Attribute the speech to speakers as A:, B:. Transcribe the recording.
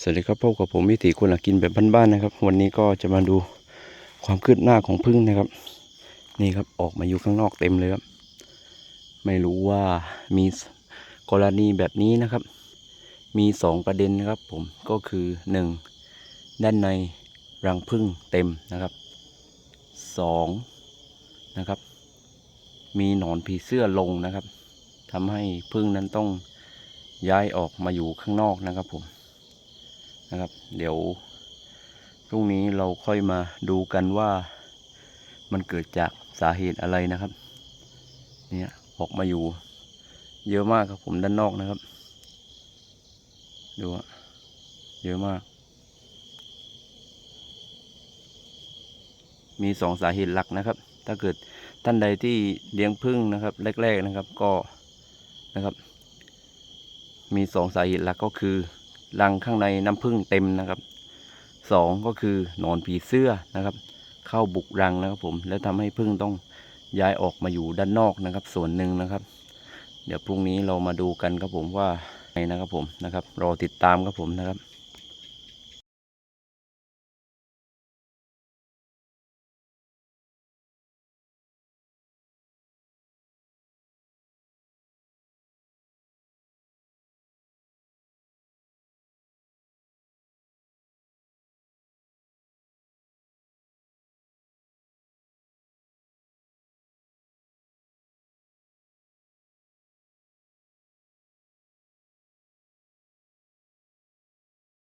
A: สวัสดีครับพบกับผมวิถีคนหลักกินแบบบ้านๆนะครับ วันนี้ก็จะมาดูความคืบหน้าของพึ่งนะครับ นี่ครับออกมาอยู่ข้างนอกเต็มเลยครับ ไม่รู้ว่ามีกรณีแบบนี้นะครับ มีสองประเด็นนะครับ ผมก็คือหนึ่งด้านในรังพึ่งเต็มนะครับสองนะครับ มีหนอนผีเสื้อลงนะครับทำให้พึ่งนั้นต้องย้ายออกมาอยู่ข้างนอกนะครับผม นะครับ เดี๋ยวพรุ่งนี้เราค่อยมาดูกันว่ามันเกิดจากสาเหตุอะไรนะครับ เนี่ยออกมาอยู่ เยอะมากครับผมด้านนอกนะครับ ดูอะเยอะมาก มีสองสาเหตุหลักนะครับ ถ้าเกิดท่านใดที่เลี้ยงพึ่งนะครับ แรก ๆนะครับก็นะครับ มีสองสาเหตุหลักก็คือ รังข้างในน้ำผึ้งเต็มนะครับสองก็คือหนอนผีเสื้อนะครับ เข้าบุกรังนะครับผม แล้วทำให้ผึ้งต้องย้ายออกมาอยู่ด้านนอกนะครับ ส่วนหนึ่งนะครับ เดี๋ยวพรุ่งนี้เรามาดูกันครับผมว่าไงนะครับผมนะครับ รอติดตามครับผมนะครับ